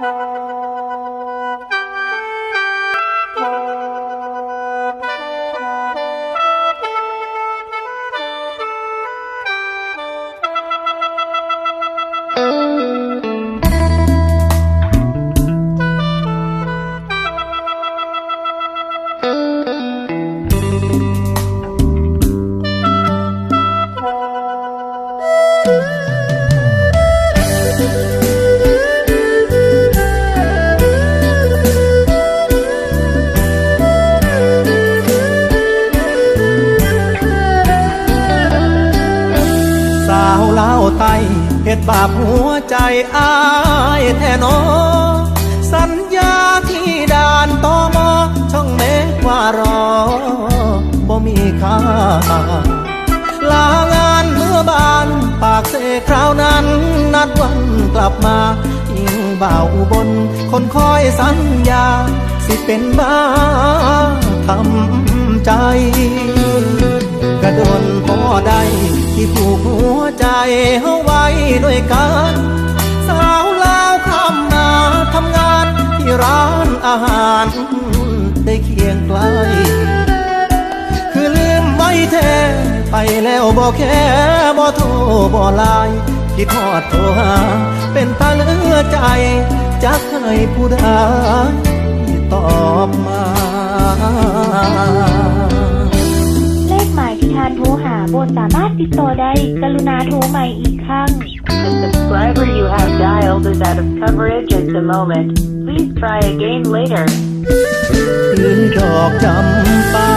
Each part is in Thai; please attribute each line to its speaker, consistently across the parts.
Speaker 1: ส ไตเฮ็ดบาปหัวใจอายแท้หนอ สัญญาที่ด่านตอมอช่องเมฆว่ารอบ่มีค่าลางานเมื่อบาน ปากเสคราวนั้น นัดวันกลับมาอิงบ่าวอุบนคนคอยสัญญา สิเป็นบ้าทำใจ กระโดนพอได้ที่ผูกหัว เฮาไว้ด้วยกันสาวลาวคำนาทำงานที่ร้านอาหารได้เคียงไกล คือลืมไว้แท้ไปแล้วบอกแค่บ่โทรบ่ไลน์คิดทอดโทรหาเป็นตาเลือใจจักให้ผู้ใดตอบมา
Speaker 2: ขหมายที่ท่านโทรหาบนสามารถติดต่อได้ กรุณาโทรใหม่อีกครั้ง
Speaker 3: The subscriber you have dialed is out of coverage at the moment. Please try again later.
Speaker 1: ยืนดอกจำปา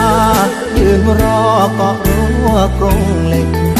Speaker 1: ยืนรอเกาะรั้วกรงเหล็ก